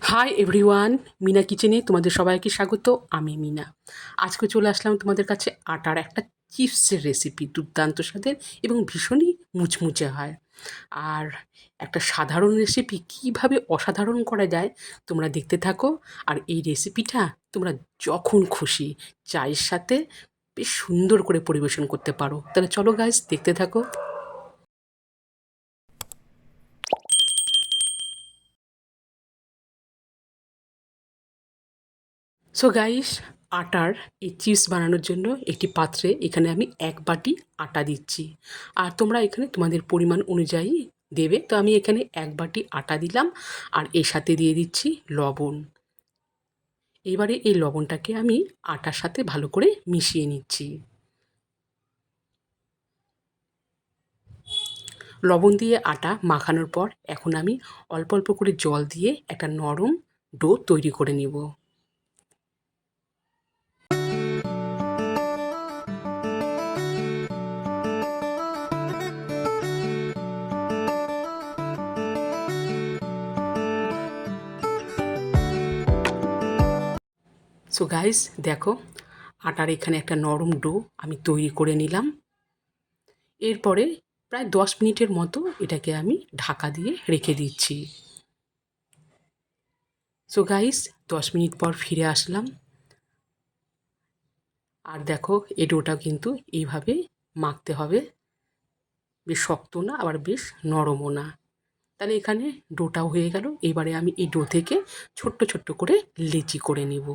Hi everyone Mina কিচেনে তোমাদের সবাইকে স্বাগত। আমি মিনা। আজকে চলে আসলাম তোমাদের কাছে আটার একটা চিপসের রেসিপি দুর্দান্ত স্বাদের এবং ভীষণই মুচমুচে হয়। আর একটা সাধারণ রেসিপি কীভাবে অসাধারণ করা যায় তোমরা দেখতে থাকো। আর এই রেসিপিটা তোমরা যখন খুশি চায়ের সাথে বেশ সুন্দর করে পরিবেশন করতে পারো। তাহলে চলো গাইজ দেখতে থাকো। সো গাইস আটার এই চিপস বানানোর জন্য একটি পাত্রে এখানে আমি এক বাটি আটা দিচ্ছি। আর তোমরা এখানে তোমাদের পরিমাণ অনুযায়ী দেবে। তো আমি এখানে এক বাটি আটা দিলাম আর এর সাথে দিয়ে দিচ্ছি লবণ। এবারে এই লবণটাকে আমি আটার সাথে ভালো করে মিশিয়ে নিচ্ছি। লবণ দিয়ে আটা মাখানোর পর এখন আমি অল্প অল্প করে জল দিয়ে একটা নরম ডো তৈরি করে নেব। সো গাইস দেখো, আটার এখানে একটা নরম ডো আমি তৈরি করে নিলাম। এরপরে প্রায় দশ মিনিটের মতো এটাকে আমি ঢাকা দিয়ে রেখে দিচ্ছি। সো গাইস দশ মিনিট পর ফিরে আসলাম। আর দেখো এই ডোটা কিন্তু এইভাবে মাখতে হবে। বেশ শক্ত না, আবার বেশ নরমও না। তাহলে এখানে ডোটাও হয়ে গেল। এবারে আমি এই ডো থেকে ছোট্ট ছোট্ট করে লেচি করে নেব।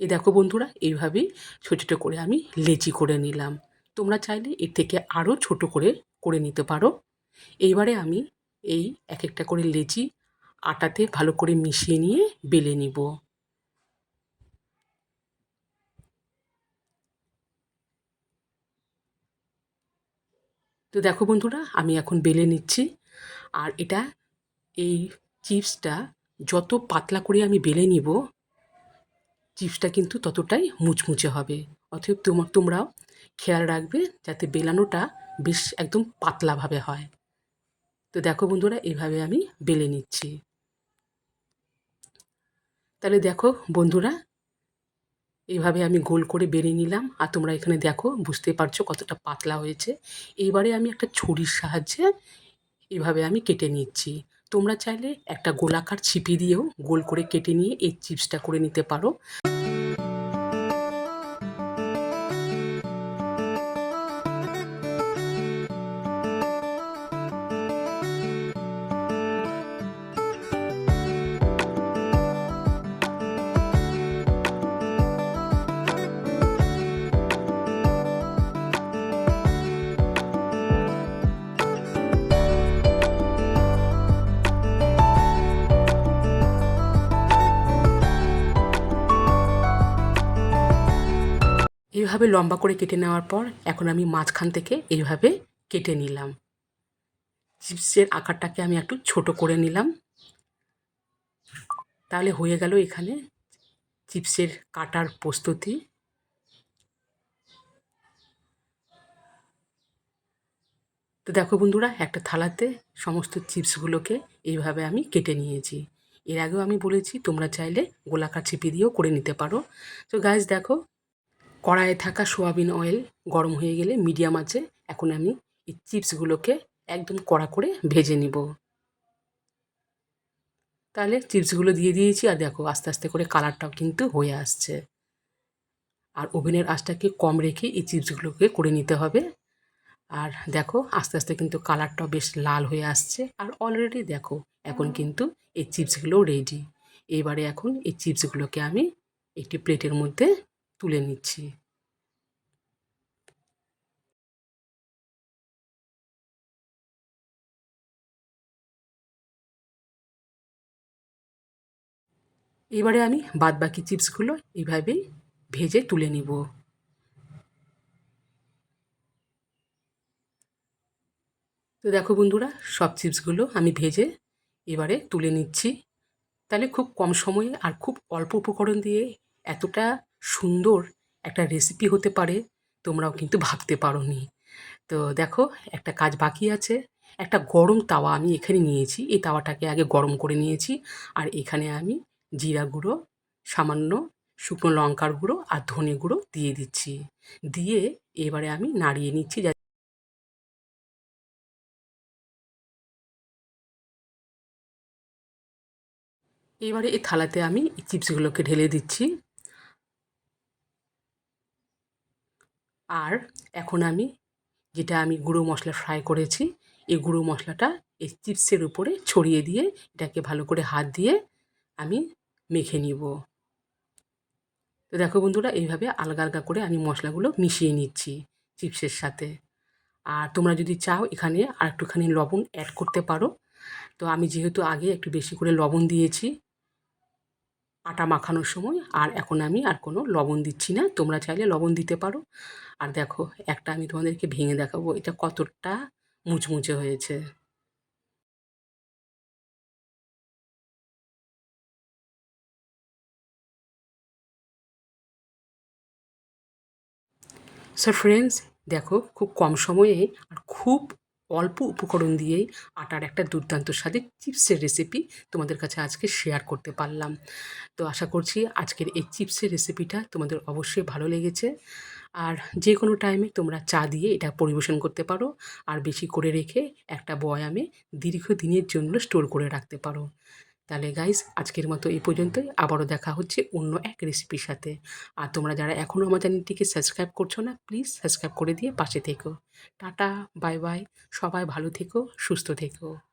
এই দেখো বন্ধুরা, এইভাবেই ছোটো ছোটো করে আমি লেচি করে নিলাম। তোমরা চাইলে এর থেকে আরও ছোট করে করে নিতে পারো। এইবারে আমি এই এক একটা করে লেচি আটাতে ভালো করে মিশিয়ে নিয়ে বেলে নিব। তো দেখো বন্ধুরা, আমি এখন বেলে নিচ্ছি। আর এটা, এই চিপসটা যত পাতলা করে আমি বেলে নিব চিপসটা কিন্তু ততটাই মুচমুচে হবে। অতএব তোমার তোমরাও খেয়াল রাখবে যাতে বেলানোটা বেশ একদম পাতলাভাবে হয়। তো দেখো বন্ধুরা এইভাবে আমি বেলে নিচ্ছি। তাহলে দেখো বন্ধুরা এইভাবে আমি গোল করে বেড়ে নিলাম। আর তোমরা এখানে দেখো, বুঝতে পারছ কতটা পাতলা হয়েছে। এইবারে আমি একটা ছুরির সাহায্যে এভাবে আমি কেটে নিচ্ছি। তোমরা চাইলে একটা গোলাকার ছিপি দিয়েও গোল করে কেটে নিয়ে এই চিপসটা করে নিতে পারো। এইভাবে লম্বা করে কেটে নেওয়ার পর এখন আমি মাঝখান থেকে এইভাবে কেটে নিলাম। চিপসের আকারটাকে আমি একটু ছোট করে নিলাম। তাহলে হয়ে গেল এখানে চিপসের কাটার প্রস্তুতি। তো দেখো বন্ধুরা, একটা থালাতে সমস্ত চিপসগুলোকে এইভাবে আমি কেটে নিয়েছি। এর আগেও আমি বলেছি, তোমরা চাইলে গোলাকার চিপি দিয়েও করে নিতে পারো। তো গাছ দেখো কড়াইয়ে থাকা সোয়াবিন অয়েল গরম হয়ে গেলে মিডিয়াম আছে এখন আমি এই চিপসগুলোকে একদম কড়া করে ভেজে নিব। তাহলে চিপসগুলো দিয়ে দিয়েছি আর দেখো আস্তে আস্তে করে কালারটাও কিন্তু হয়ে আসছে। আর ওভেনের আঁচটাকে কম রেখে এই চিপসগুলোকে করে নিতে হবে। আর দেখো আস্তে আস্তে কিন্তু কালারটাও বেশ লাল হয়ে আসছে। আর অলরেডি দেখো এখন কিন্তু এই চিপসগুলো রেডি এবারে এখন এই চিপসগুলোকে আমি একটি প্লেটের মধ্যে তুলে নিচ্ছি। এবারে আমি বাদ বাকি চিপসগুলো এইভাবেই ভেজে তুলে নিব। তো দেখো বন্ধুরা, সব চিপসগুলো আমি ভেজে এবারে তুলে নিচ্ছি। তাহলে খুব কম সময়ে আর খুব অল্প উপকরণ দিয়ে এতটা সুন্দর একটা রেসিপি হতে পারে, তোমরাও কিন্তু ভাবতে পারো নি তো দেখো, একটা কাজ বাকি আছে। একটা গরম তাওয়া আমি এখানে নিয়েছি। এই তাওয়াটাকে আগে গরম করে নিয়েছি আর এখানে আমি জিরা গুঁড়ো, সামান্য শুকনো লঙ্কার গুঁড়ো আর ধনে গুঁড়ো দিয়ে দিচ্ছি। দিয়ে এবারে আমি নাড়িয়ে নিচ্ছি এবারে এই থালাতে আমি চিপসগুলোকে ঢেলে দিচ্ছি। আর এখন আমি যেটা আমি গুঁড়ো মশলা ফ্রাই করেছি, এই গুঁড়ো মশলাটা এই চিপসের উপরে ছড়িয়ে দিয়ে এটাকে ভালো করে হাত দিয়ে আমি মেখে নিব। তো দেখো বন্ধুরা, এইভাবে আলগা আলগা করে আমি মশলাগুলো মিশিয়ে নিচ্ছি চিপসের সাথে। আর তোমরা যদি চাও, এখানে আর একটুখানি লবণ অ্যাড করতে পারো। তো আমি যেহেতু আগে একটু বেশি করে লবণ দিয়েছি আটা মাখানোর সময়, আর এখন আমি আর কোনো লবণ দিচ্ছি না। তোমরা চাইলে লবণ দিতে পারো। আর দেখো, একটা আমি তোমাদেরকে ভেঙে দেখাবো। এটা কতটা মুচমুচে হয়েছে। সো ফ্রেন্ডস দেখো, খুব কম সময়ে আর খুব অল্প উপকরণ দিয়েই আটার একটা দুর্দান্ত স্বাদের চিপসের রেসিপি তোমাদের কাছে আজকে শেয়ার করতে পারলাম। তো আশা করছি আজকের এই চিপসের রেসিপিটা তোমাদের অবশ্যই ভালো লেগেছে। আর যে কোনো টাইমে তোমরা চা দিয়ে এটা পরিবেশন করতে পারো, আর বেশি করে রেখে একটা বয়ামে দীর্ঘদিনের জন্য স্টোর করে রাখতে পারো। তাহলে গাইস আজকের মতো এই পর্যন্তই। আবারও দেখা হচ্ছে অন্য এক রেসিপির সাথে। আর তোমরা যারা এখনও আমার চ্যানেলটিকে সাবস্ক্রাইব করছ না প্লিজ সাবস্ক্রাইব করে দিয়ে পাশে থেকো। টাটা বাই বাই সবাই ভালো থেকো, সুস্থ থেকো।